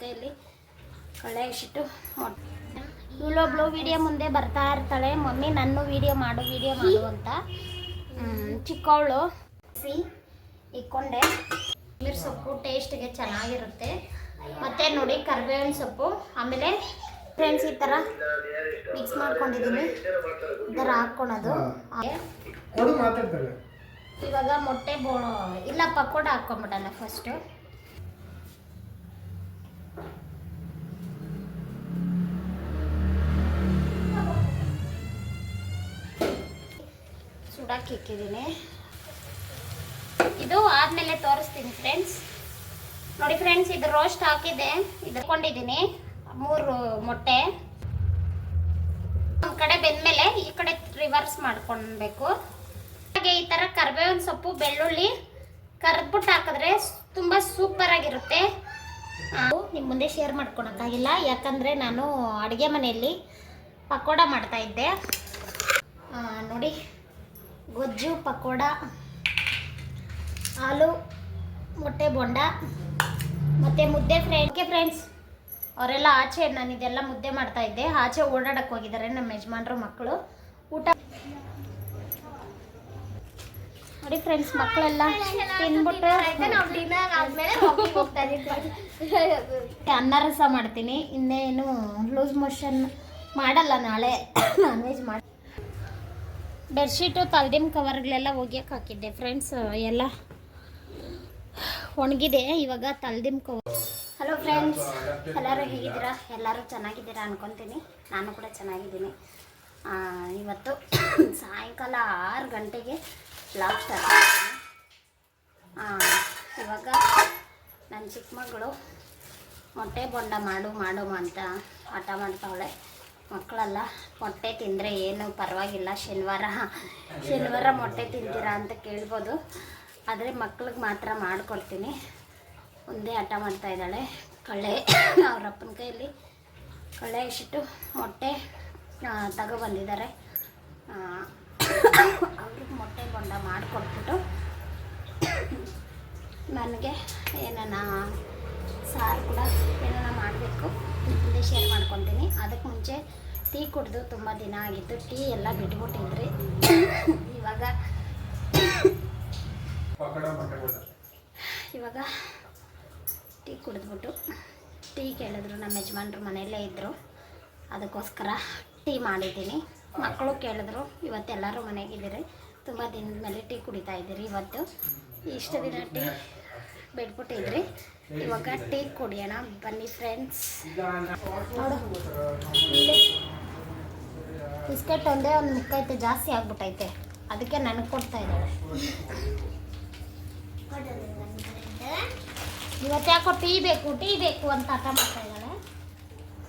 ಕೈಯಲ್ಲಿ ಕಳೆ ಇಷ್ಟು ಇವಳೊಬ್ಳು ವಿಡಿಯೋ ಮುಂದೆ ಬರ್ತಾ ಇರ್ತಾಳೆ. ಮಮ್ಮಿ ನನ್ನ ವಿಡಿಯೋ ಮಾಡು ವಿಡಿಯೋ ಮಾಡು ಅಂತ. ಚಿಕ್ಕವಳು. ಸಿ ಇಕ್ಕೊಂಡೆ. ಕೊತ್ತಂಬರಿ ಸೊಪ್ಪು ಟೇಸ್ಟ್ಗೆ ಚೆನ್ನಾಗಿರುತ್ತೆ. ಮತ್ತೆ ನೋಡಿ ಕರಿಬೇವಿನ ಸೊಪ್ಪು. ಆಮೇಲೆ ಫ್ರೆಂಡ್ಸ್ ಈ ಥರ ಮಿಕ್ಸ್ ಮಾಡ್ಕೊಂಡಿದ್ದೀನಿ. ಈ ಥರ ಹಾಕ್ಕೊಳೋದು ಇವಾಗ ಮೊಟ್ಟೆ ಬೋ ಇಲ್ಲ ಪಕೋಡ ಹಾಕ್ಕೊಂಬಿಡೋಣ ಫಸ್ಟು ಸುಡಕ್ಕೆ ಇಕ್ಕಿದ್ದೀನಿ. ಇದು ಆದಮೇಲೆ ತೋರಿಸ್ತೀನಿ ಫ್ರೆಂಡ್ಸ್ ನೋಡಿ ಫ್ರೆಂಡ್ಸ್ ಇದು ರೋಸ್ಟ್ ಹಾಕಿದೆ. ಇದು ಹಾಕೊಂಡಿದ್ದೀನಿ ಮೂರು ಮೊಟ್ಟೆ. ಒಂದು ಕಡೆ ಬೆಂದ್ಮೇಲೆ ಈ ಕಡೆ ರಿವರ್ಸ್ ಮಾಡ್ಕೊಳ್ಬೇಕು. ಹಾಗೆ ಈ ಥರ ಕರಿಬೇವಿನ ಸೊಪ್ಪು, ಬೆಳ್ಳುಳ್ಳಿ ಕರ್ದ್ಬಿಟ್ಟು ಹಾಕಿದ್ರೆ ತುಂಬ ಸೂಪರ್ ಆಗಿರುತ್ತೆ. ನಿಮ್ಮ ಮುಂದೆ ಶೇರ್ ಮಾಡ್ಕೊಳಕ್ಕಾಗಿಲ್ಲ. ಯಾಕಂದರೆ ನಾನು ಅಡುಗೆ ಮನೆಯಲ್ಲಿ ಪಕೋಡ ಮಾಡ್ತಾ ಇದ್ದೆ. ನೋಡಿ. ಗೊಜ್ಜು, ಪಕೋಡ, ಹಾಲು, ಮೊಟ್ಟೆ ಬೊಂಡ, ಮತ್ತು ಮುದ್ದೆ ಓಕೆ ಫ್ರೆಂಡ್ಸ್ ಅವರೆಲ್ಲ ಆಚೆ ನಾನು ಇದೆಲ್ಲ ಮುದ್ದೆ ಮಾಡ್ತಾ ಇದ್ದೆ. ಆಚೆ ಓಡಾಡಕ್ಕೆ ಹೋಗಿದ್ದಾರೆ ನಮ್ಮ ಯಜಮಾನ್ರು, ಮಕ್ಕಳು. ಊಟ ನೋಡಿ ಫ್ರೆಂಡ್ಸ್ ಮಕ್ಕಳೆಲ್ಲ ತಿನ್ಬಿಟ್ಟು ಅನ್ನ ರಸ ಮಾಡ್ತೀನಿ. ಇನ್ನೇನು ಲೂಸ್ ಮೋಷನ್ ಮಾಡಲ್ಲ ನಾಳೆ. ನಾನ್ ವೆಜ್ ಮಾಡಿ ಬೆಡ್ಶೀಟು ತಲ್ದಿಮ್ ಕವರ್ಗಳೆಲ್ಲ ಒಗ್ಯಕ್ಕೆ ಹಾಕಿದ್ದೆ. ಫ್ರೆಂಡ್ಸ್ ಎಲ್ಲ ಒಣಗಿದೆ. ಇವಾಗ ತಲ್ದಿಮ್ ಕವರ್ ಹಲೋ ಫ್ರೆಂಡ್ಸ್ ಎಲ್ಲರೂ ಹೇಗಿದ್ದೀರಾ? ಎಲ್ಲರೂ ಚೆನ್ನಾಗಿದ್ದೀರಾ ಅನ್ಕೊತೀನಿ. ನಾನು ಕೂಡ ಚೆನ್ನಾಗಿದ್ದೀನಿ. ಇವತ್ತು ಸಾಯಂಕಾಲ ಆರು ಗಂಟೆಗೆ ಬ್ಲಾಗ್ ಸ್ಟಾರ್ಟ್ ಇವಾಗ ನನ್ನ ಚಿಕ್ಕ ಮಗಳು ಮೊಟ್ಟೆ ಬೊಂಡ ಮಾಡು ಮಾಡು ಅಂತ ಆಟ ಮಾಡ್ತಾವಳೆ. ಮಕ್ಕಳೆಲ್ಲ ಮೊಟ್ಟೆ ತಿಂದರೆ ಏನು ಪರವಾಗಿಲ್ಲ, ಶನಿವಾರ. ಶನಿವಾರ ಮೊಟ್ಟೆ ತಿಂತೀರಾ ಅಂತ ಕೇಳ್ಬೋದು. ಆದರೆ ಮಕ್ಳಿಗೆ ಮಾತ್ರ ಮಾಡಿಕೊಡ್ತೀನಿ. ಒಂದೇ ಹಠ ಮಾಡ್ತಾ ಇದ್ದಾಳೆ. ಕಳೆ ಅವ್ರ ಅಪ್ಪನ ಕೈಯಲ್ಲಿ ಕಳೆ ಇಷ್ಟು ಮೊಟ್ಟೆ ತಗೊಬಂದಿದ್ದಾರೆ ಅವ್ರಿಗೆ ಮೊಟ್ಟೆ ಬೊಂಡ ಮಾಡಿಕೊಟ್ಬಿಟ್ಟು ನನಗೆ ಏನಾನ ಸಾರು ಕೂಡ ಏನನ್ನ ಮಾಡಬೇಕು ಮುಂದೆ ಶೇರ್ ಮಾಡ್ಕೊತೀನಿ. ಅದಕ್ಕೆ ಮುಂಚೆ ಟೀ ಕುಡಿದು ತುಂಬ ದಿನ ಆಗಿತ್ತು. ಟೀ ಎಲ್ಲ ಬಿಟ್ಬಿಟ್ಟಿದ್ರಿ. ಇವಾಗ ಇವಾಗ ಟೀ ಕುಡಿದ್ಬಿಟ್ಟು ಟೀ ಕೇಳಿದ್ರು ನಮ್ಮ ಯಜಮಾನ್ರು ಮನೆಯಲ್ಲೇ ಇದ್ದರು ಅದಕ್ಕೋಸ್ಕರ ಟೀ ಮಾಡಿದ್ದೀನಿ. ಮಕ್ಕಳು ಕೇಳಿದ್ರು ಇವತ್ತೆಲ್ಲರೂ ಮನೆಗಿದ್ದೀರಿ ತುಂಬ ದಿನದ ಮೇಲೆ ಟೀ ಕುಡಿತಾ ಇದ್ದೀರಿ ಇವತ್ತು. ಇಷ್ಟು ದಿನ ಟೀ ಬಿಟ್ಬಿಟ್ಟಿದ್ರಿ. ಇವಾಗ ಟೀ ಕುಡಿಯೋಣ. ಬನ್ನಿ ಫ್ರೆಂಡ್ಸ್ ನೋಡು. ಬಿಸ್ಕೆಟ್ ಒಂದೇ ಒಂದು ಮುಕ್ಕೈತೆ ಜಾಸ್ತಿ ಆಗ್ಬಿಟ್ಟೈತೆ. ಅದಕ್ಕೆ ನನಗೆ ಕೊಡ್ತಾ ಇದ್ದಾಳೆ ಇವತ್ತು ಯಾಕೋ ಟೀ ಬೇಕು ಟೀ ಬೇಕು ಅಂತ ಹಠ ಮಾಡ್ತಾ ಇದ್ದಾಳೆ.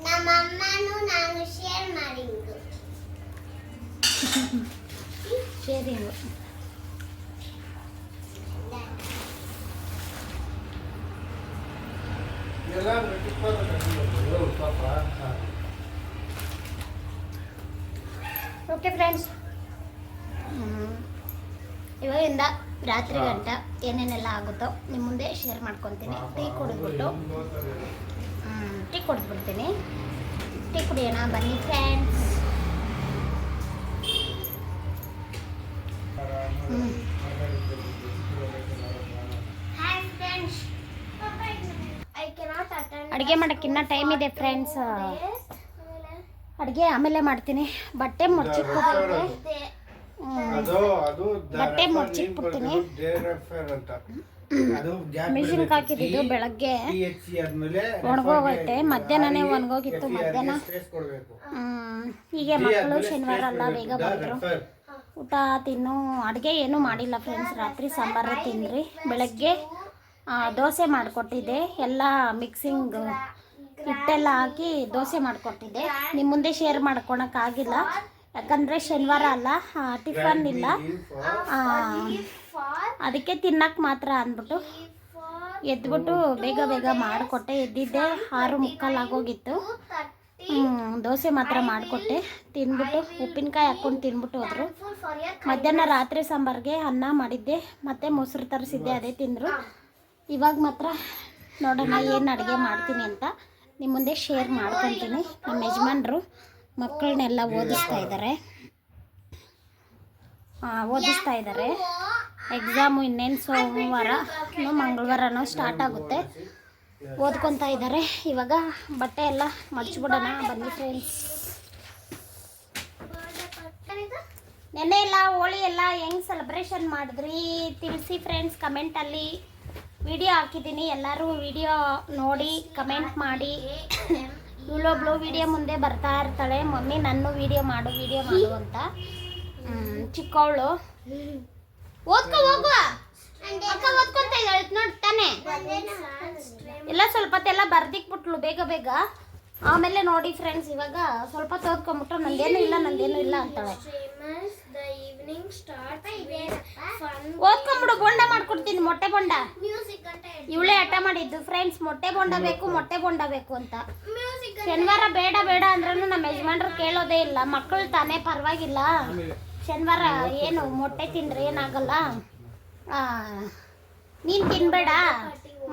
ನಮ್ಮಮ್ಮನು ನಾನು ಶೇರ್ ಮಾಡಿದ್ದು. ಶೇರಿಂಗು ಎಲ್ಲ ಓಕೆ ಫ್ರೆಂಡ್ಸ್ ಇವಾಗಿಂದ ರಾತ್ರಿ ಗಂಟ ಏನೇನೆಲ್ಲ ಆಗುತ್ತೋ ನಿಮ್ಮ ಮುಂದೆ ಶೇರ್ ಮಾಡ್ಕೊತೀನಿ. ಟೀ ಕುಡಿದ್ಬಿಟ್ಟು. ಹ್ಞೂ ಟೀ ಕುಡಿದ್ಬಿಡ್ತೀನಿ. ಟೀ ಕುಡಿಯೋಣ ಬನ್ನಿ friends hmm. Hi friends I cannot attend ಅಡುಗೆ ಮಾಡೋಕ್ಕಿನ್ನ ಟೈಮ್ ಇದೆ ಫ್ರೆಂಡ್ಸ್ ಅಡುಗೆ ಆಮೇಲೆ ಮಾಡ್ತೀನಿ. ಬಟ್ಟೆ ಅದು. ಬಟ್ಟೆ ಅದು ಮಿಷಿನ್ಗೆ ಹಾಕಿದ್ದು ಬೆಳಗ್ಗೆ. ಆದ್ಮೇಲೆ ಒಣಗೋಗೈತೆ. ಮಧ್ಯಾಹ್ನನೇ ಒಣಗೋಗಿತ್ತು ಮಧ್ಯಾಹ್ನ. ಹ್ಮ್, ಹೀಗೆ ಮಕ್ಕಳು ಶನಿವಾರ ಅಲ್ಲ ಬೇಗ ಬಂದರು. ಊಟ ತಿನ್ನು. ಅಡುಗೆ ಏನೂ ಮಾಡಿಲ್ಲ ಫ್ರೆಂಡ್ಸ್ ರಾತ್ರಿ ಸಾಂಬಾರು ತಿನ್ರಿ ಬೆಳಗ್ಗೆ ದೋಸೆ ಮಾಡಿಕೊಟ್ಟಿದ್ದೆ. ಎಲ್ಲ ಮಿಕ್ಸಿಂಗ್ ಹಿಟ್ಟೆಲ್ಲ ಹಾಕಿ ದೋಸೆ ಮಾಡಿಕೊಟ್ಟಿದ್ದೆ. ನಿಮ್ಮ ಮುಂದೆ ಶೇರ್ ಮಾಡ್ಕೊಳಕ್ಕಾಗಿಲ್ಲ ಯಾಕಂದರೆ ಶನಿವಾರ ಅಲ್ಲ ಟಿಫನ್ ಇಲ್ಲ. ಅದಕ್ಕೆ ತಿನ್ನಕ್ಕೆ ಮಾತ್ರ ಅಂದ್ಬಿಟ್ಟು ಎದ್ಬಿಟ್ಟು ಬೇಗ ಬೇಗ ಮಾಡಿಕೊಟ್ಟೆ. ಎದ್ದಿದ್ದೆ ಆರು ಮುಕ್ಕಾಲು ಆಗೋಗಿತ್ತು. ದೋಸೆ ಮಾತ್ರ ಮಾಡಿಕೊಟ್ಟೆ. ತಿಂದ್ಬಿಟ್ಟು ಉಪ್ಪಿನಕಾಯಿ ಹಾಕ್ಕೊಂಡು ತಿಂದ್ಬಿಟ್ಟು ಹೋದ್ರು. ಮಧ್ಯಾಹ್ನ ರಾತ್ರಿ ಸಾಂಬಾರ್ಗೆ ಅನ್ನ ಮಾಡಿದ್ದೆ. ಮತ್ತೆ ಮೊಸರು ತರಿಸಿದ್ದೆ, ಅದೇ ತಿಂದರು. ಇವಾಗ ಮಾತ್ರ ನೋಡೋಣ ಏನು ಅಡುಗೆ ಮಾಡ್ತೀನಿ ಅಂತ. ನಿಮ್ಮ ಮುಂದೆ ಶೇರ್ ಮಾಡ್ಕೊತೀನಿ. ನಮ್ಮ ಯಜಮಾನರು ಮಕ್ಕಳನ್ನೆಲ್ಲ ಓದಿಸ್ತಾ ಇದ್ದಾರೆ ಓದಿಸ್ತಾ ಇದ್ದಾರೆ ಎಕ್ಸಾಮು ಇನ್ನೇನು ಸೋಮವಾರ ಮಂಗಳವಾರನೋ ಸ್ಟಾರ್ಟ್ ಆಗುತ್ತೆ. ಓದ್ಕೊತಾ ಇದ್ದಾರೆ ಇವಾಗ ಬಟ್ಟೆ ಎಲ್ಲ ಮಡಚ್ಬಿಡೋಣ ಬನ್ನಿ ಫ್ರೆಂಡ್ಸ್ ನೆನ್ನೆ ಎಲ್ಲ ಹೋಳಿ ಎಲ್ಲ ಹೆಂಗೆ ಸೆಲೆಬ್ರೇಷನ್ ಮಾಡಿದ್ರಿ? ತಿಳಿಸಿ ಫ್ರೆಂಡ್ಸ್ ಕಮೆಂಟಲ್ಲಿ ವಿಡಿಯೋ ಹಾಕಿದ್ದೀನಿ. ಎಲ್ಲರೂ ವಿಡಿಯೋ ನೋಡಿ ಕಮೆಂಟ್ ಮಾಡಿ. ಇವಳೊಬ್ಳು ವಿಡಿಯೋ ಮುಂದೆ ಬರ್ತಾ ಇರ್ತಾಳೆ. ಮಮ್ಮಿ ನನ್ನ ವಿಡಿಯೋ ಮಾಡು ವಿಡಿಯೋ ಮಾಡು ಅಂತ. ಚಿಕ್ಕವಳು. ಓದ್ಕೊ ಹೋಗುವ ಓದ್ಕೊಂತ ಇದ್ದಾಳೆ. ನೋಡ್ತಾನೆ ಎಲ್ಲ ಸ್ವಲ್ಪ ಹೊತ್ತೆಲ್ಲ ಬರ್ದಿಕ್ಬಿಟ್ಲು, ಬೇಗ ಬೇಗ. ಆಮೇಲೆ ನೋಡಿ ಫ್ರೆಂಡ್ಸ್ ಇವಾಗ ಸ್ವಲ್ಪ ತೋದ್ಕೊಂಡ್ಬಿಟ್ರೆ ನಂದೇನು ಇಲ್ಲ ನಂದೇನು ಇಲ್ಲ ಅಂತಾಳೆ. Starts ಓದ್ಕೊಂಬಿಡು ಬೋಂಡ ಮಾಡ್ಕೊಡ್ತೀನಿ ಮೊಟ್ಟೆ ಬೊಂಡ. ಇವಳೇ ಹಠ ಮಾಡಿದ್ದು ಫ್ರೆಂಡ್ಸ್ ಮೊಟ್ಟೆ ಬೊಂಡ ಬೇಕು ಮೊಟ್ಟೆ ಬೊಂಡ ಬೇಕು ಅಂತ. ಮ್ಯೂಸಿಕ್ ಶನಿವಾರ ಬೇಡ ಬೇಡ ಅಂದ್ರೂ ನಮ್ಮ ಯಜಮಾನ್ರು ಕೇಳೋದೇ ಇಲ್ಲ. ಮಕ್ಕಳು ತಾನೇ ಪರವಾಗಿಲ್ಲ. ಶನಿವಾರ ಏನು ಮೊಟ್ಟೆ ತಿಂದ್ರೆ ಏನಾಗಲ್ಲ? ಆ, ನೀನ್ ತಿನ್ಬೇಡ.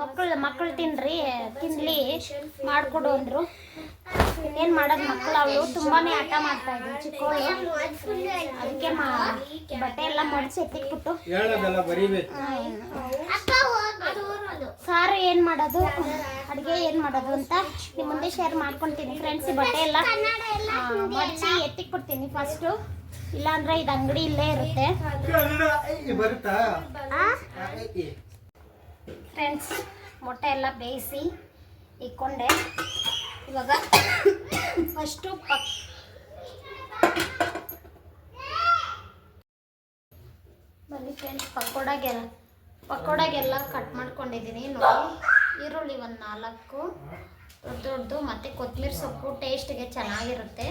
ಮಕ್ಕಳು ಮಕ್ಕಳು ತಿನ್ರಿ ತಿನ್ಲಿ ಮಾಡ್ಕೊಡು ಅಂದ್ರು. ಇನ್ನೇನ್ ಮಾಡೋದು ಮಕ್ಕಳು ಅವಳು ತುಂಬಾನೇ ಆಟ ಮಾಡ್ತಾ ಇದ್ರು ಚಿಕ್ಕವಳು ಅದಕ್ಕೆ ಮಾ ಬಟ್ಟೆ ಎಲ್ಲ ಮಡಿಸಿ ಎತ್ತಿಟ್ಬಿಟ್ಟು. ಸಾರು ಏನು ಮಾಡೋದು? ಅಡುಗೆ ಏನು ಮಾಡೋದು ಅಂತ ನಿಮ್ಮ ಮುಂದೆ ಶೇರ್ ಮಾಡ್ಕೊಂತೀನಿ ಫ್ರೆಂಡ್ಸ್ ಬಟ್ಟೆ ಎಲ್ಲ. ಮಡಿಸಿ ಎತ್ತಿಕ್ಬಿಡ್ತೀನಿ ಫಸ್ಟು ಇಲ್ಲಾಂದ್ರೆ ಇದು ಅಂಗಡಿ ಇಲ್ಲೇ ಇರುತ್ತೆ. ಫ್ರೆಂಡ್ಸ್ ಮೊಟ್ಟೆ ಎಲ್ಲ ಬೇಯಿಸಿ ಇಕ್ಕೊಂಡೆ. ಇವಾಗ ಫಸ್ಟು ಪಕ್ ಬನ್ನಿ ಫ್ರೆಂಡ್ಸ್ ಪಕೋಡಾಗೆಲ್ಲ ಪಕೋಡಾಗೆಲ್ಲ ಕಟ್ ಮಾಡ್ಕೊಂಡಿದ್ದೀನಿ. ನೋಡಿ, ಈರುಳ್ಳಿ ಒಂದು ನಾಲ್ಕು. ದೊಡ್ಡ ದೊಡ್ಡದು ಮತ್ತು ಕೊತ್ತಂಬರಿ ಸೊಪ್ಪು ಟೇಸ್ಟ್ಗೆ ಚೆನ್ನಾಗಿರುತ್ತೆ.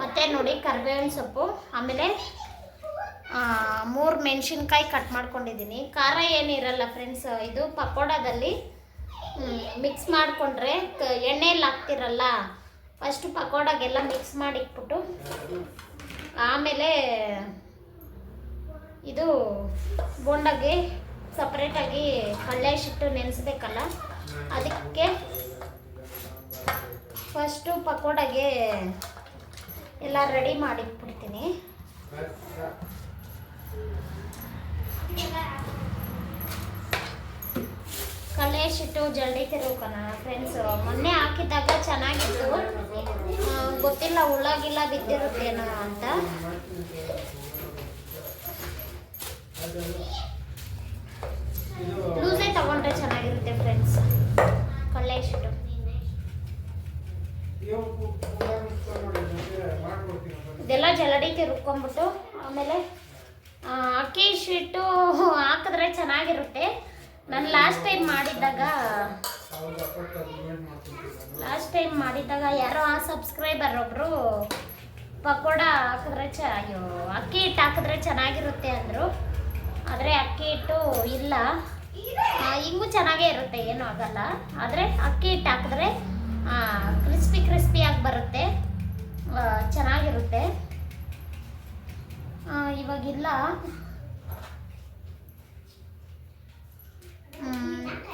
ಮತ್ತು ನೋಡಿ, ಕರಿಬೇವಿನ ಸೊಪ್ಪು, ಆಮೇಲೆ ಮೂರು ಮೆಣಸಿನ್ಕಾಯಿ ಕಟ್ ಮಾಡ್ಕೊಂಡಿದ್ದೀನಿ. ಖಾರ ಏನಿರಲ್ಲ ಫ್ರೆಂಡ್ಸ್ ಇದು ಪಕೋಡದಲ್ಲಿ ಮಿಕ್ಸ್ ಮಾಡಿಕೊಂಡ್ರೆ ಎಣ್ಣೆಯಲ್ಲಿ ಹಾಕ್ತಿರಲ್ಲ ಫಸ್ಟು ಪಕೋಡಾಗೆಲ್ಲ ಮಿಕ್ಸ್ ಮಾಡಿಟ್ಬಿಟ್ಟು, ಆಮೇಲೆ ಇದು ಬೋಂಡಾಗೆ ಸಪ್ರೇಟಾಗಿ ಕಳ್ಳೆ ಶಿಟ್ಟು ನೆನೆಸ್ಬೇಕಲ್ಲ, ಅದಕ್ಕೆ ಫಸ್ಟು ಪಕೋಡಾಗೆ ಎಲ್ಲ ರೆಡಿ ಮಾಡಿಟ್ಬಿಡ್ತೀನಿ. ಕಳೆ ಜಲ್ಡಿ ಜಲ್ದಿ ಫ್ರೆಂಡ್ಸು ಮೊನ್ನೆ ಹಾಕಿದಾಗ ಚೆನ್ನಾಗಿತ್ತು. ಗೊತ್ತಿಲ್ಲ ಉಳ್ಳಾಗಿಲ್ಲ ಬಿದ್ದಿರುತ್ತೇನೋ ಅಂತ. ಲೂಸೇ ತಗೊಂಡ್ರೆ ಚೆನ್ನಾಗಿರುತ್ತೆ ಫ್ರೆಂಡ್ಸ್ ಕಳ್ಳೆ ಶಿಟ್ಟು ಇವ್ರು ಕು- ಕುಂದಾರ ಕುತ್ಕೊಂಡು ನೋಡಿ, ನನಗೆ ಮಾಡ್ಕೊಡ್ತೀನಿ ಬನ್ನಿ. ಇದೆಲ್ಲ ಜಲಡಿ ತಿರುಗ್ಕೊಂಬಿಟ್ಟು ಆಮೇಲೆ ಅಕ್ಕಿ ಶೀಟು ಹಾಕಿದ್ರೆ ಚೆನ್ನಾಗಿರುತ್ತೆ. ನಾನು ಲಾಸ್ಟ್ ಟೈಮ್ ಮಾಡಿದ್ದಾಗ. ಲಾಸ್ಟ್ ಟೈಮ್ ಮಾಡಿದ್ದಾಗ ಯಾರೋ ಆ ಸಬ್ಸ್ಕ್ರೈಬರ್ ಒಬ್ರು ಪಕೋಡ ಹಾಕಿದ್ರೆ ಚ ಅಯ್ಯೋ, ಅಕ್ಕಿ ಹಿಟ್ಟು ಹಾಕಿದ್ರೆ ಚೆನ್ನಾಗಿರುತ್ತೆ ಅಂದರು. ಆದರೆ ಅಕ್ಕಿ ಹಿಟ್ಟು ಇಲ್ಲ. ಹಿಂಗೂ ಚೆನ್ನಾಗೇ ಇರುತ್ತೆ, ಏನೂ ಆಗಲ್ಲ. ಆದರೆ ಅಕ್ಕಿ ಹಿಟ್ಟು ಹಾಕಿದ್ರೆ ಕ್ರಿಸ್ಪಿ ಕ್ರಿಸ್ಪಿಯಾಗಿ ಬರುತ್ತೆ. ಚೆನ್ನಾಗಿರುತ್ತೆ. ಇವಾಗಿಲ್ಲ.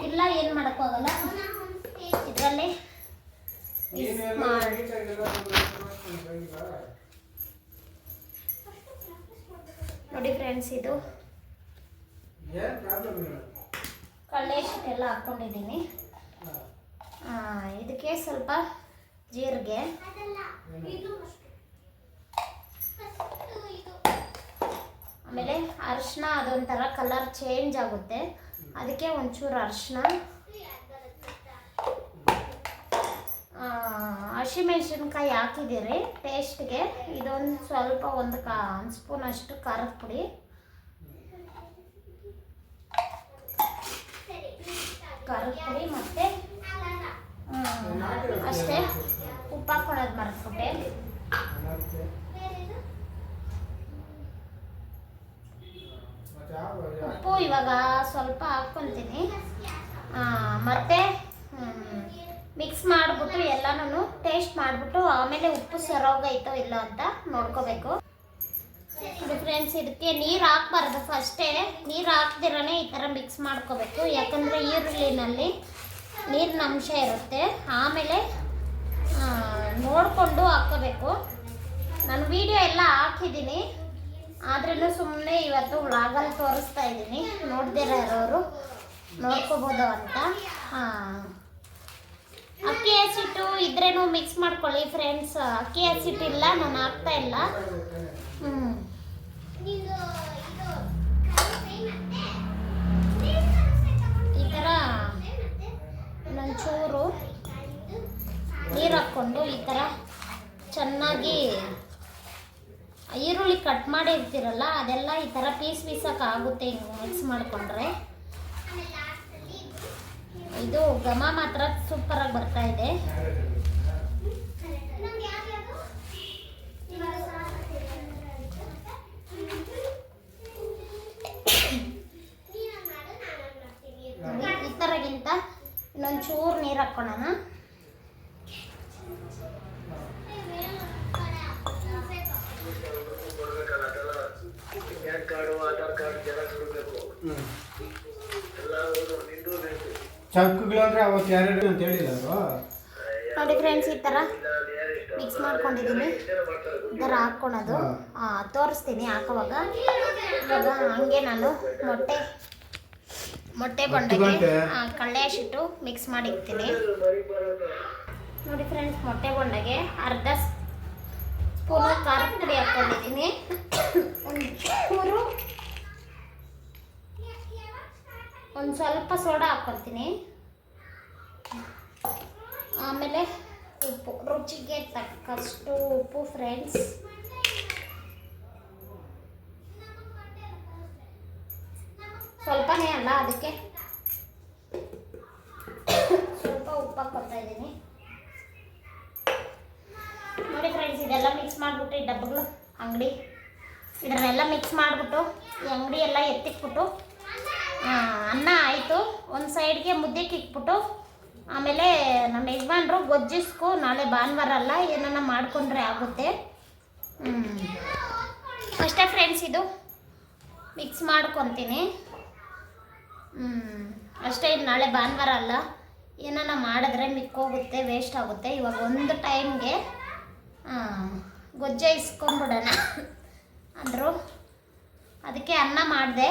ಇಲ್ಲ ಏನು ಮಾಡೋಕ್ಕಾಗಲ್ಲ ಇದರಲ್ಲಿ ನೋಡಿ ಫ್ರೆಂಡ್ಸ್ ಇದು. ಕಳ್ಳೆ ಹಿಟ್ಟೆಲ್ಲ ಹಾಕ್ಕೊಂಡಿದ್ದೀನಿ ಇದಕ್ಕೆ ಸ್ವಲ್ಪ ಜೀರಿಗೆ. ಆಮೇಲೆ ಅರಿಶಿನ ಅದೊಂಥರ ಕಲರ್ ಚೇಂಜ್ ಆಗುತ್ತೆ. ಅದಕ್ಕೆ ಒಂಚೂರು ಅರಿಶಿನ. ಹಸಿಮೆಣಸಿನ್ಕಾಯಿ ಹಾಕಿದ್ದೀರಿ ಟೇಸ್ಟ್ಗೆ ಇದೊಂದು ಸ್ವಲ್ಪ ಒಂದು ಕಾ, ಒಂದು ಸ್ಪೂನ್ ಅಷ್ಟು ಖಾರದ ಪುಡಿ. ಖಾರದ ಪುಡಿ ಮತ್ತು ಅಷ್ಟೇ. ಉಪ್ಪು ಹಾಕೊಳ್ಳೋದು ಮರೆತ್ಬಿಟ್ಟೆ ಮತ್ತೆ ಮತ್ತೆ ಯಾವ ಯಾವ- ಉಪ್ಪು ಇವಾಗ ಸ್ವಲ್ಪ ಹಾಕ್ಕೊತೀನಿ ಮತ್ತೆ ಮಿಕ್ಸ್ ಮಾಡಿಬಿಟ್ಟು ಎಲ್ಲನೂ ಟೇಸ್ಟ್ ಮಾಡಿಬಿಟ್ಟು ಆಮೇಲೆ ಉಪ್ಪು ಸರೋಗೈತೋ ಇಲ್ಲ ಅಂತ ನೋಡ್ಕೋಬೇಕು. ಫ್ರೆಂಡ್ಸ್ ಇದಕ್ಕೆ ನೀರು ಹಾಕ್ಬಾರ್ದು ಫಸ್ಟೇ. ನೀರು ಹಾಕ್ದಿರನೇ ಈ ಥರ ಮಿಕ್ಸ್ ಮಾಡ್ಕೋಬೇಕು. ಯಾಕಂದರೆ ಈರುಳ್ಳಿನಲ್ಲಿ ನೀರಿನ ಅಂಶ ಇರುತ್ತೆ. ಆಮೇಲೆ ನೋಡಿಕೊಂಡು ಹಾಕ್ಕೋಬೇಕು. ನಾನು ವಿಡಿಯೋ ಎಲ್ಲ ಹಾಕಿದ್ದೀನಿ. ಆದ್ರೂ ಸುಮ್ಮನೆ ಇವತ್ತು ವ್ಲಾಗಲ್ಲಿ ತೋರಿಸ್ತಾ ಇದ್ದೀನಿ. ನೋಡ್ದಿರ ಇರೋರು? ನೋಡ್ಕೋಬೋದು ಅಂತ. ಹಾಂ. ಅಕ್ಕಿ ಹಸಿಟ್ಟು ಇದ್ರೇನು ಮಿಕ್ಸ್ ಮಾಡ್ಕೊಳ್ಳಿ ಫ್ರೆಂಡ್ಸ್ ಅಕ್ಕಿ ಹಸಿಟ್ಟು ಇಲ್ಲ, ನಾನು ಹಾಕ್ತಾ ಇಲ್ಲ. ಹ್ಞೂ ಈ ಥರ ಒಂಚೂರು ನೀರು ಹಾಕ್ಕೊಂಡು ಈ ಥರ ಚೆನ್ನಾಗಿ ಈರುಳ್ಳಿ ಕಟ್ ಮಾಡಿ ಇರ್ತೀರಲ್ಲ ಅದೆಲ್ಲ ಈ ಥರ ಪೀಸ್ ಪೀಸಕ್ಕೆ ಆಗುತ್ತೆ. ಮಿಕ್ಸ್ ಮಾಡಿಕೊಂಡ್ರೆ. ಇದು ಘಮ ಮಾತ್ರ ಸೂಪರಾಗಿ ಬರ್ತಾ ಇದೆ. ಈ ಥರಗಿಂತ ಇನ್ನೊಂದು ಚೂರು ನೀರು ಹಾಕ್ಕೊಳ್ಳೋಣ ಚಕ್ಗಳು ಅಂದ್ರೆ ಅವತ್ತು ಯಾರ್ಯಾರು ಅಂತ ಹೇಳಿಲ್ಲ ಅವರು ನೋಡಿ ಫ್ರೆಂಡ್ಸ್ ಈ ಥರ ಮಿಕ್ಸ್ ಮಾಡ್ಕೊಂಡಿದ್ದೀನಿ. ಈ ಥರ ಹಾಕ್ಕೊಳೋದು ತೋರಿಸ್ತೀನಿ ಹಾಕೋವಾಗ. ಇವಾಗ ಹಂಗೆ ನಾನು ಮೊಟ್ಟೆ ಮೊಟ್ಟೆ ಬಂಡೆಗೆ ಕಳ್ಳೆ ಹಸಿಟ್ಟು ಮಿಕ್ಸ್ ಮಾಡಿ ಇಕ್ತೀನಿ ನೋಡಿ ಫ್ರೆಂಡ್ಸ್ ಮೊಟ್ಟೆ ಬೊಂಡೆಗೆ ಅರ್ಧ ಸ್ಪೂನು ಖಾರದ ಪುಡಿ ಹಾಕ್ಕೊಂಡಿದ್ದೀನಿ. ಒಂದು ಚೂರು ಒಂದು ಸ್ವಲ್ಪ ಸೋಡಾ ಹಾಕ್ಕೊಳ್ತೀನಿ ಆಮೇಲೆ ಉಪ್ಪು, ರುಚಿಗೆ ತಕ್ಕಷ್ಟು ಉಪ್ಪು ಫ್ರೆಂಡ್ಸ್ ಸ್ವಲ್ಪನೇ ಅಲ್ಲ ಅದಕ್ಕೆ. ಸ್ವಲ್ಪ ಉಪ್ಪು ಹಾಕ್ಕೊಳ್ತಾ ಇದ್ದೀನಿ. ನೋಡಿ ಫ್ರೆಂಡ್ಸ್ ಇದೆಲ್ಲ ಮಿಕ್ಸ್ ಮಾಡಿಬಿಟ್ಟು ಡಬ್ಬಗಳು, ಅಂಗಡಿ. ಇದನ್ನೆಲ್ಲ ಮಿಕ್ಸ್ ಮಾಡಿಬಿಟ್ಟು ಈ ಅಂಗಡಿ ಎಲ್ಲ ಎತ್ತಿಕ್ಬಿಟ್ಟು ಅನ್ನ ಆಯಿತು. ಒಂದು ಸೈಡ್ಗೆ ಮುದ್ದೆಗೆ ಇಕ್ಬಿಟ್ಟು ಆಮೇಲೆ ನಮ್ಮ ಯಜಮಾನ್ರು ಗೊಜ್ಜಿಸ್ಕು, ನಾಳೆ ಭಾನುವಾರ ಅಲ್ಲ ಏನನ್ನ ಮಾಡಿಕೊಂಡ್ರೆ ಆಗುತ್ತೆ. ಅಷ್ಟೇ ಫ್ರೆಂಡ್ಸ್ ಇದು. ಮಿಕ್ಸ್ ಮಾಡ್ಕೊತೀನಿ. ಅಷ್ಟೇ ಇದು ನಾಳೆ ಭಾನುವಾರ ಅಲ್ಲ. ಏನನ್ನ ಮಾಡಿದ್ರೆ ಮಿಕ್ಕೋಗುತ್ತೆ ವೇಸ್ಟ್ ಆಗುತ್ತೆ. ಇವಾಗ ಒಂದು ಟೈಮ್ಗೆ ಗೊಜ್ಜೆ ಇಸ್ಕೊಂಡ್ಬಿಡೋಣ ಅಂದರು. ಅದಕ್ಕೆ ಅನ್ನ ಮಾಡಿದೆ.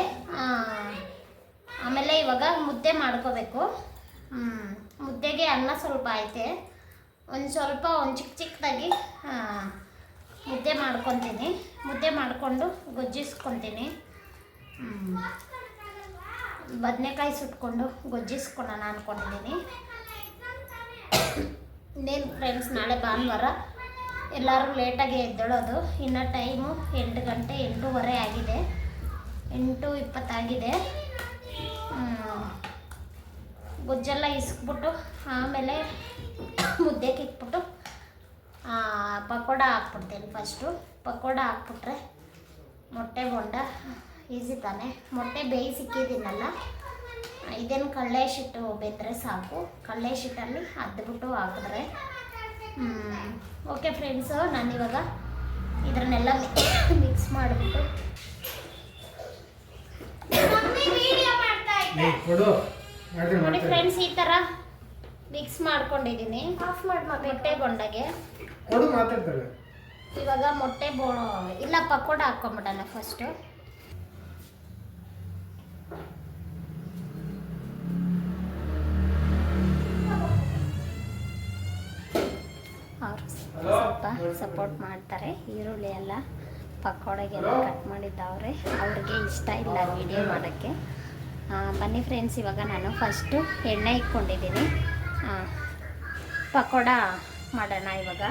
ಮುದ್ದೆ ಮಾಡ್ಕೋಬೇಕು. ಮುದ್ದೆಗೆ ಅನ್ನ ಸ್ವಲ್ಪ ಐತೆ. ಒಂದು ಸ್ವಲ್ಪ, ಒಂದು ಚಿಕ್ಕ ಚಿಕ್ಕದಾಗಿ ಮುದ್ದೆ ಮಾಡ್ಕೊತೀನಿ. ಮುದ್ದೆ ಮಾಡಿಕೊಂಡು ಗೊಜ್ಜಿಸ್ಕೊತೀನಿ. ಬದನೆಕಾಯಿ ಸುಟ್ಕೊಂಡು ಗೊಜ್ಜಿಸ್ಕೊಳ್ಳೋಣ ಅಂದ್ಕೊಂಡಿದ್ದೀನಿ ಇನ್ನೇನು ಫ್ರೆಂಡ್ಸ್ ನಾಳೆ ಭಾನುವಾರ ಎಲ್ಲರೂ ಲೇಟಾಗಿ ಎದ್ದೇಳೋದು. ಇನ್ನು ಟೈಮು ಎಂಟು ಗಂಟೆ, ಎಂಟೂವರೆ ಆಗಿದೆ. ಎಂಟು ಇಪ್ಪತ್ತಾಗಿದೆ. ಗೊಜ್ಜೆಲ್ಲ ಇಸ್ಕ್ಬಿಟ್ಟು ಆಮೇಲೆ ಮುದ್ದೆ ಕಿಟ್ಬಿಟ್ಟು ಆ, ಪಕೋಡ ಹಾಕ್ಬಿಡ್ತೀನಿ ಫಸ್ಟು ಪಕೋಡ ಹಾಕ್ಬಿಟ್ರೆ ಮೊಟ್ಟೆ ಬೊಂಡ ಈಸಿ ತಾನೆ. ಮೊಟ್ಟೆ ಬೇಯಿಸಿಕ್ಕಿದ್ದೀನಲ್ಲ ಇದೇನು ಕಳ್ಳೆ ಶಿಟ್ಟು ಬೆಂದರೆ ಸಾಕು. ಕಳ್ಳೆ ಶಿಟ್ಟಲ್ಲಿ ಅದ್ಬಿಟ್ಟು ಹಾಕಿದ್ರೆ ಓಕೆ ಫ್ರೆಂಡ್ಸು ನಾನಿವಾಗ ಇದನ್ನೆಲ್ಲ ಮಿಕ್ಸ್ ಮಾಡಿಬಿಟ್ಟು ನೋಡಿ ಫ್ರೆಂಡ್ಸ್ ಈ ತರ ಮಿಕ್ಸ್ ಮಾಡ್ಕೊಂಡಿದ್ದೀನಿ. ಆಫ್ ಮಾಡಿ ಮೊಟ್ಟೆ ಬೊಂಡಗೆ ಕೊಡು ಮಾತಾಡ್ತಾರೆ. ಇವಾಗ ಮೊಟ್ಟೆ ಬೋ ಇಲ್ಲ ಪಕೋಡ ಹಾಕ್ಕೊಂಬಿಡೋಣ ಫಸ್ಟು ಅವರು ಸ್ವಲ್ಪ ಸಪೋರ್ಟ್ ಮಾಡ್ತಾರೆ ಈರುಳ್ಳಿ ಎಲ್ಲ ಪಕೋಡಗೆಲ್ಲ ಕಟ್ ಮಾಡಿದ್ದವ್ರೆ. ಅವ್ರಿಗೆ ಇಷ್ಟ ಇಲ್ಲ ವಿಡಿಯೋ ಮಾಡೋಕ್ಕೆ. ಬನ್ನಿ ಫ್ರೆಂಡ್ಸ್ ಇವಾಗ ನಾನು ಫಸ್ಟು ಎಣ್ಣೆ ಇಟ್ಕೊಂಡಿದ್ದೀನಿ. ಪಕೋಡ ಮಾಡೋಣ ಇವಾಗ.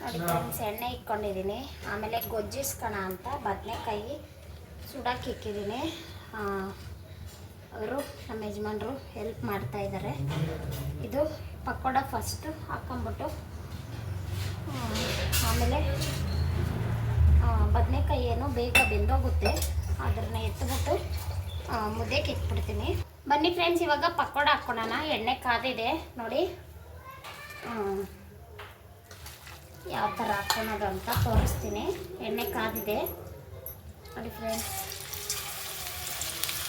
ನೋಡಿ ಫ್ರೆಂಡ್ಸ್ ಎಣ್ಣೆ ಇಟ್ಕೊಂಡಿದ್ದೀನಿ. ಆಮೇಲೆ ಗೊಜ್ಜಿಸ್ಕೋಣ ಅಂತ ಬದನೆಕಾಯಿ ಸುಡಕ್ಕೆ ಇಕ್ಕಿದ್ದೀನಿ. ಅವರು, ನಮ್ಮ ಯಜಮಾನರು ಹೆಲ್ಪ್ ಮಾಡ್ತಾ ಇದ್ದಾರೆ. ಇದು ಪಕೋಡ ಫಸ್ಟು ಹಾಕ್ಕೊಂಬಿಟ್ಟು ಆಮೇಲೆ ಬದನೆಕಾಯಿ ಏನು ಬೇಗ ಬೆಂದೋಗುತ್ತೆ ಅದನ್ನ ಎತ್ತಿಬಿಟ್ಟು ಮುದ್ದೆ ಮುದ್ದೆಗೆ ಇಟ್ಬಿಡ್ತೀನಿ. ಬನ್ನಿ ಫ್ರೆಂಡ್ಸ್ ಇವಾಗ ಪಕೋಡ ಹಾಕ್ಕೊಳೋಣ. ಎಣ್ಣೆ ಕಾದಿದೆ, ನೋಡಿ. ಯಾವ ಥರ ಹಾಕ್ಕೊಳೋದು ಅಂತ ತೋರಿಸ್ತೀನಿ. ಎಣ್ಣೆ ಕಾದಿದೆ. ನೋಡಿ ಫ್ರೆಂಡ್ಸ್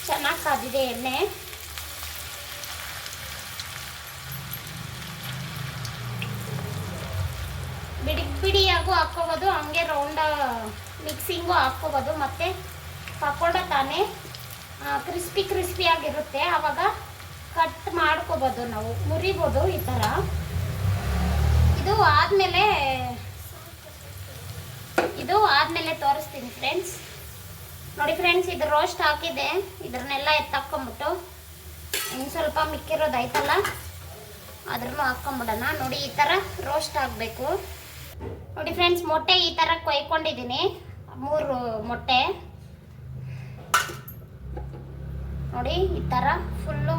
ಚೆನ್ನಾಗಿ ಕಾದಿದೆ ಎಣ್ಣೆ. ಬಿಡಿ ಬಿಡಿಯಾಗೂ ಹಾಕ್ಕೋಬೋದು, ಹಂಗೆ ರೌಂಡ ಮಿಕ್ಸಿಂಗು ಹಾಕ್ಕೋಬೋದು. ಮತ್ತು ಪಕೋಡ ತಾನೇ ಕ್ರಿಸ್ಪಿ ಕ್ರಿಸ್ಪಿಯಾಗಿರುತ್ತೆ ಆವಾಗ ಕಟ್ ಮಾಡ್ಕೋಬೋದು ನಾವು. ಮುರಿಬೋದು ಈ ಥರ ಇದು ಆದಮೇಲೆ ಇದು ಆದಮೇಲೆ ತೋರಿಸ್ತೀನಿ ಫ್ರೆಂಡ್ಸ್ ನೋಡಿ ಫ್ರೆಂಡ್ಸ್ ಇದು ರೋಸ್ಟ್ ಹಾಕಿದೆ ಇದ್ರನ್ನೆಲ್ಲ ಎತ್ತಾಕೊಂಬಿಟ್ಟು ಇನ್ನು ಸ್ವಲ್ಪ ಮಿಕ್ಕಿರೋದು ಆಯ್ತಲ್ಲ? ಅದ್ರನ್ನು ಹಾಕ್ಕೊಂಬಿಡೋಣ. ನೋಡಿ ಈ ಥರ ರೋಸ್ಟ್ ಆಗಬೇಕು. ನೋಡಿ ಫ್ರೆಂಡ್ಸ್ ಮೊಟ್ಟೆ ಈ ಥರ ಕೊಯ್ಕೊಂಡಿದ್ದೀನಿ. ಮೂರು ಮೊಟ್ಟೆ. ನೋಡಿ, ಈ ಥರ ಫುಲ್ಲು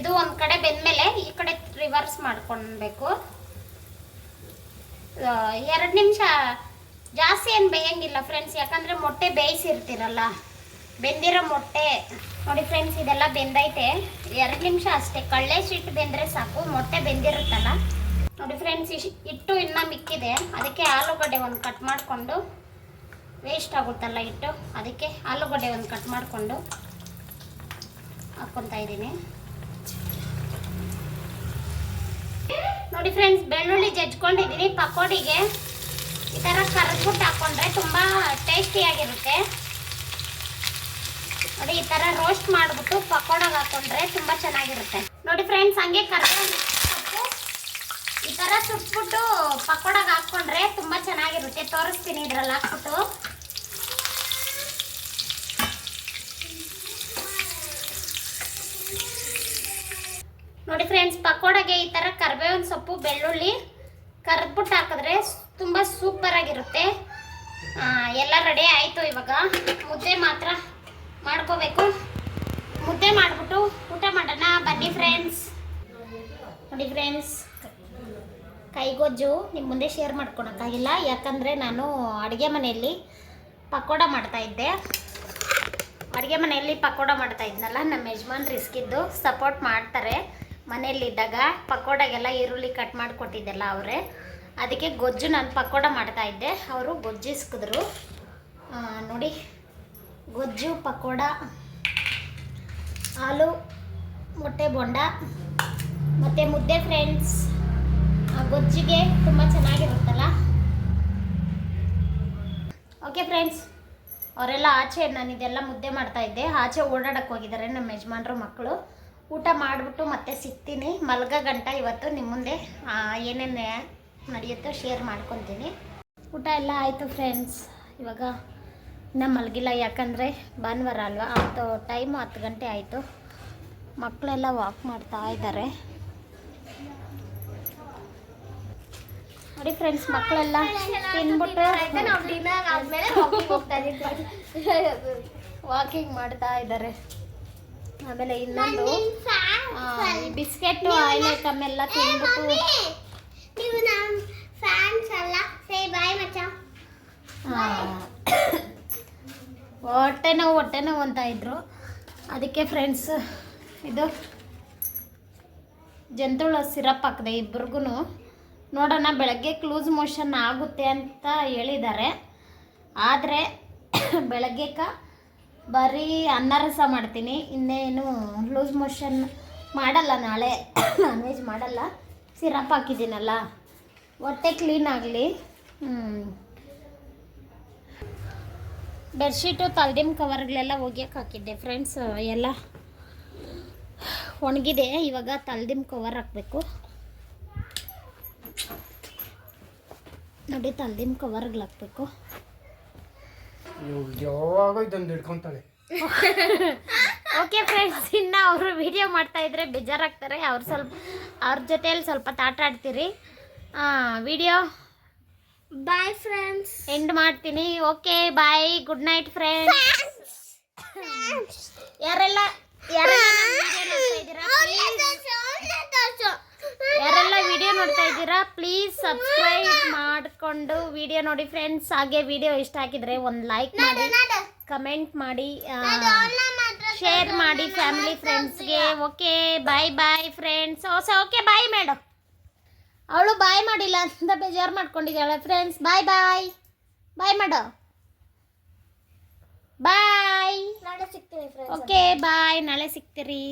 ಇದು ಒಂದು ಕಡೆ ಬೆಂದಮೇಲೆ ಈ ಕಡೆ ರಿವರ್ಸ್ ಮಾಡ್ಕೊಳ್ಬೇಕು. ಎರಡು ನಿಮಿಷ ಜಾಸ್ತಿ ಏನು ಬೇಯಂಗಿಲ್ಲ ಫ್ರೆಂಡ್ಸ್ ಯಾಕಂದರೆ ಮೊಟ್ಟೆ ಬೇಯಿಸಿರ್ತೀರಲ್ಲ. ಬೆಂದಿರೋ ಮೊಟ್ಟೆ. ನೋಡಿ ಫ್ರೆಂಡ್ಸ್ ಇದೆಲ್ಲ ಬೆಂದೈತೆ. ಎರಡು ನಿಮಿಷ ಅಷ್ಟೇ. ಕಳ್ಳೆ ಸಿಟ್ಟು ಬೆಂದರೆ ಸಾಕು. ಮೊಟ್ಟೆ ಬೆಂದಿರುತ್ತಲ್ಲ. ನೋಡಿ ಫ್ರೆಂಡ್ಸ್ ಹಿಟ್ಟು ಇನ್ನೂ ಮಿಕ್ಕಿದೆ. ಅದಕ್ಕೆ ಆಲೂಗಡ್ಡೆ ಒಂದು ಕಟ್ ಮಾಡಿಕೊಂಡು. ವೇಸ್ಟ್ ಆಗುತ್ತಲ್ಲ ಹಿಟ್ಟು. ಅದಕ್ಕೆ ಆಲೂಗಡ್ಡೆ ಒಂದು ಕಟ್ ಮಾಡಿಕೊಂಡು ಹಾಕ್ಕೊತಾ ಇದ್ದೀನಿ. ನೋಡಿ ಫ್ರೆಂಡ್ಸ್ ಬೆಳ್ಳುಳ್ಳಿ ಜಜ್ಕೊಂಡಿದ್ದೀನಿ ಪಕೋಡಿಗೆ. ಈ ಥರ ಕರ್ದ್ಬಿಟ್ಟು ಹಾಕ್ಕೊಂಡ್ರೆ ತುಂಬ ಟೇಸ್ಟಿಯಾಗಿರುತ್ತೆ ನೋಡಿ, ಈ ಥರ ರೋಸ್ಟ್ ಮಾಡ್ಬಿಟ್ಟು ಪಕೋಡಾಗ ಹಾಕೊಂಡ್ರೆ ತುಂಬ ಚೆನ್ನಾಗಿರುತ್ತೆ. ನೋಡಿ ಫ್ರೆಂಡ್ಸ್ ಹಂಗೆ ಕರ್ಕೊಂಡು ಈ ಥರ ಸುಟ್ಬಿಟ್ಟು ಪಕೋಡಾಗ ಹಾಕ್ಕೊಂಡ್ರೆ ತುಂಬ ಚೆನ್ನಾಗಿರುತ್ತೆ. ತೋರಿಸ್ತೀನಿ ಇದ್ರಲ್ಲಿ ಹಾಕ್ಬಿಟ್ಟು. ನೋಡಿ ಫ್ರೆಂಡ್ಸ್ ಪಕೋಡಾಗೆ ಈ ಥರ ಕರ್ಬೇವಿನ ಸೊಪ್ಪು, ಬೆಳ್ಳುಳ್ಳಿ ಕರ್ದ್ಬಿಟ್ಟು ಹಾಕಿದ್ರೆ ತುಂಬ ಸೂಪರ್ ಆಗಿರುತ್ತೆ. ಎಲ್ಲ ರೆಡಿ ಆಯಿತು ಇವಾಗ. ಮುದ್ದೆ ಮಾತ್ರ ಮಾಡ್ಕೋಬೇಕು. ಮುದ್ದೆ ಮಾಡಿಬಿಟ್ಟು ಊಟ ಮಾಡೋಣ. ಬನ್ನಿ ಫ್ರೆಂಡ್ಸ್ ನೋಡಿ ಫ್ರೆಂಡ್ಸ್ ಕೈಗೊಜ್ಜು ನಿಮ್ಮ ಮುಂದೆ ಶೇರ್ ಮಾಡ್ಕೊಳಕ್ಕಾಗಿಲ್ಲ. ಯಾಕಂದರೆ ನಾನು ಅಡುಗೆ ಮನೆಯಲ್ಲಿ ಪಕೋಡ ಮಾಡ್ತಾ ಇದ್ದೆ. ಅಡುಗೆ ಮನೆಯಲ್ಲಿ ಪಕೋಡ ಮಾಡ್ತಾ ಇದ್ನಲ್ಲ, ನಮ್ಮ ಯಜಮಾನ್ ರಿಸ್ಕಿದ್ದು ಸಪೋರ್ಟ್ ಮಾಡ್ತಾರೆ. ಮನೆಯಲ್ಲಿದ್ದಾಗ ಪಕೋಡಗೆಲ್ಲ ಈರುಳ್ಳಿ ಕಟ್ ಮಾಡಿಕೊಟ್ಟಿದ್ದೆಲ್ಲ ಅವರೇ. ಅದಕ್ಕೆ ಗೊಜ್ಜು ನಾನು ಪಕೋಡ ಮಾಡ್ತಾ ಇದ್ದೆ. ಅವರು ಗೊಜ್ಜಿಸ್ಕಿದ್ರು ನೋಡಿ. ಗೊಜ್ಜು, ಪಕೋಡ, ಹಾಲು, ಮೊಟ್ಟೆ ಬೊಂಡ, ಮತ್ತು ಮುದ್ದೆ ಫ್ರೆಂಡ್ಸ್ ಆ ಗೊಜ್ಜಿಗೆ ತುಂಬ ಚೆನ್ನಾಗಿರುತ್ತಲ್ಲ? ಓಕೆ ಫ್ರೆಂಡ್ಸ್ ಅವರೆಲ್ಲ ಆಚೆ ನಾನು ಇದೆಲ್ಲ ಮುದ್ದೆ ಮಾಡ್ತಾ ಇದ್ದೆ. ಆಚೆ ಓಡಾಡಕ್ಕೆ ಹೋಗಿದ್ದಾರೆ ನಮ್ಮ ಯಜಮಾನ್ರು ಮಕ್ಕಳು. ಊಟ ಮಾಡಿಬಿಟ್ಟು ಮತ್ತೆ ಸಿಗ್ತೀನಿ. ಮಲ್ಗ ಗಂಟ ಇವತ್ತು. ನಿಮ್ಮ ಮುಂದೆ ಏನೇನು ನಡೆಯುತ್ತೋ ಶೇರ್ ಮಾಡ್ಕೊತೀನಿ. ಊಟ ಎಲ್ಲ ಆಯಿತು ಫ್ರೆಂಡ್ಸ್ ಇವಾಗ ಇನ್ನೂ ಮಲಗಿಲ್ಲ ಯಾಕಂದರೆ ಭಾನುವಾರ ಅಲ್ವಾ? ಹತ್ತು ಟೈಮು ಹತ್ತು ಗಂಟೆ ಆಯಿತು. ಮಕ್ಕಳೆಲ್ಲ ವಾಕ್ ಮಾಡ್ತಾ ಇದ್ದಾರೆ. ನೋಡಿ ಫ್ರೆಂಡ್ಸ್ ಮಕ್ಕಳೆಲ್ಲ ತಿನ್ಬಿಟ್ಟು ವಾಕಿಂಗ್ ಮಾಡ್ತಾ ಇದ್ದಾರೆ. ಆಮೇಲೆ ಇನ್ನೊಂದು ಬಿಸ್ಕೆಟ್ಟು ಬಿಸ್ಕೆಟ್ ಆಯಿಲ್ ಐಟಮ್ ಎಲ್ಲ ತಿನ್ಬಿಟ್ಟು ನೀವು ನಮ್ಮ ಫ್ಯಾನ್ಸ್ ಅಲ್ಲ. ಸೇ ಬಾಯ್ ಮಚ್ಚ. ಹೊಟ್ಟೆ ನೋವು ಹೊಟ್ಟೆ ನೋವು ಅಂತ ಇದ್ರು. ಅದಕ್ಕೆ ಫ್ರೆಂಡ್ಸ್ ಇದು ಜಂತುಳ ಸಿರಪ್ ಹಾಕಿದೆ ಇಬ್ರಿಗೂ ನೋಡೋಣ, ಬೆಳಗ್ಗೆ ಕ್ಲೂಸ್ ಮೋಷನ್ ಆಗುತ್ತೆ ಅಂತ ಹೇಳಿದ್ದಾರೆ ಆದರೆ ಬೆಳಗ್ಗೆಕ ಬರೀ ಅನ್ನ ರಸ ಮಾಡ್ತೀನಿ. ಇನ್ನೇನು ಲೂಸ್ ಮೋಷನ್ ಮಾಡಲ್ಲ, ನಾಳೆ ನಾನ್ ವೆಜ್ ಮಾಡಲ್ಲ. ಸಿರಪ್ ಹಾಕಿದ್ದೀನಲ್ಲ. ಹೊಟ್ಟೆ ಕ್ಲೀನ್ ಆಗಲಿ. ಬೆಡ್ಶೀಟು ತಲ್ದಿಮ್ ಕವರ್ಗಳೆಲ್ಲ ಒಗ್ಯಕ್ಕೆ ಹಾಕಿದ್ದೆ. ಫ್ರೆಂಡ್ಸ್ ಎಲ್ಲ ಒಣಗಿದೆ. ಇವಾಗ ತಲ್ದಿಮ್ ಕವರ್ ಹಾಕಬೇಕು. ನೋಡಿ ತಲ್ದಿಮ್ ಕವರ್ಗಳು ಹಾಕಬೇಕು. ಓಕೆ ಫ್ರೆಂಡ್ಸ್ ಇನ್ನು ಅವರು ವಿಡಿಯೋ ಮಾಡ್ತಾ ಇದ್ರೆ ಬೇಜಾರಾಗ್ತಾರೆ. ಅವ್ರು ಸ್ವಲ್ಪ ಅವ್ರ ಜೊತೆಯಲ್ಲಿ ಸ್ವಲ್ಪ ತಾಟಾಡ್ತೀರಿ ಆಡ್ತೀರಿ ವಿಡಿಯೋ ಬಾಯ್ ಫ್ರೆಂಡ್ಸ್ ಎಂಡ್ ಮಾಡ್ತೀನಿ. Okay bye good night friends ಯಾರೆಲ್ಲ ಯಾರೆಲ್ಲ ವಿಡಿಯೋ ನೋಡ್ತಾ ಇದ್ದೀರಾ? ಪ್ಲೀಸ್ ಸಬ್ಸ್ಕ್ರೈಬ್ ಮಾಡಿಕೊಂಡು ವಿಡಿಯೋ ನೋಡಿ ಫ್ರೆಂಡ್ಸ್ ಹಾಗೆ ವಿಡಿಯೋ ಇಷ್ಟ ಆಗಿದ್ರೆ ಒಂದು ಲೈಕ್ ಮಾಡಿ ಕಮೆಂಟ್ ಮಾಡಿ ಶೇರ್ ಮಾಡಿ family ಫ್ರೆಂಡ್ಸ್ಗೆ okay bye bye friends okay bye madam ಅವಳು ಬಾಯ್ ಮಾಡಿಲ್ಲ ಅಂತ ಬೇಜಾರು ಮಾಡ್ಕೊಂಡಿದ್ದಾಳೆ ಫ್ರೆಂಡ್ಸ್ ಬಾಯ್ ಬಾಯ್ ಬಾಯ್ ಮಾಡೋ. ಬಾಯ್ ನಾಳೆ ಸಿಗ್ತೀವಿ ಓಕೆ ಬಾಯ್ ನಾಳೆ ಸಿಗ್ತೀರಿ.